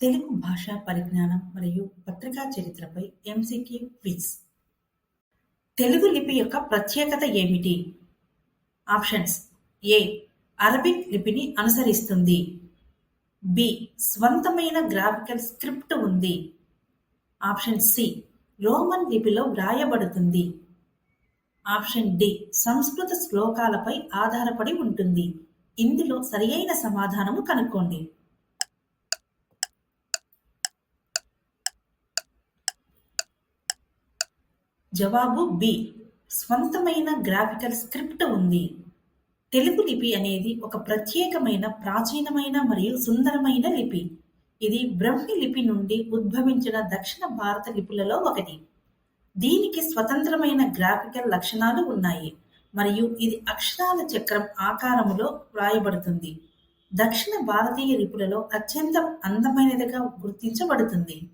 తెలుగు భాషా పరిజ్ఞానం మరియు పత్రికా చరిత్రపై ఎంసీక్యూ క్విజ్ తెలుగు లిపి యొక్క ప్రత్యేకత ఏమిటి? ఆప్షన్స్. ఏ. అరబిక్ లిపిని అనుసరిస్తుంది. బి. స్వంతమైన గ్రాఫికల్ స్క్రిప్ట్ ఉంది. Option C. రోమన్ లిపిలో వ్రాయబడుతుంది. Option D. సంస్కృత శ్లోకాలపై ఆధారపడి ఉంటుంది. ఇందులో సరియైన సమాధానము కనుక్కోండి. జవాబు బి. స్వంతమైన గ్రాఫికల్ స్క్రిప్ట్ ఉంది. తెలుగు లిపి అనేది ఒక ప్రత్యేకమైన ప్రాచీనమైన మరియు సుందరమైన లిపి. ఇది బ్రహ్మి లిపి నుండి ఉద్భవించిన దక్షిణ భారత లిపులలో ఒకటి. దీనికి స్వతంత్రమైన గ్రాఫికల్ లక్షణాలు ఉన్నాయి మరియు ఇది అక్షరాల చక్రం ఆకారములో వ్రాయబడుతుంది. దక్షిణ భారతీయ లిపులలో అత్యంత అందమైనదిగా గుర్తించబడుతుంది.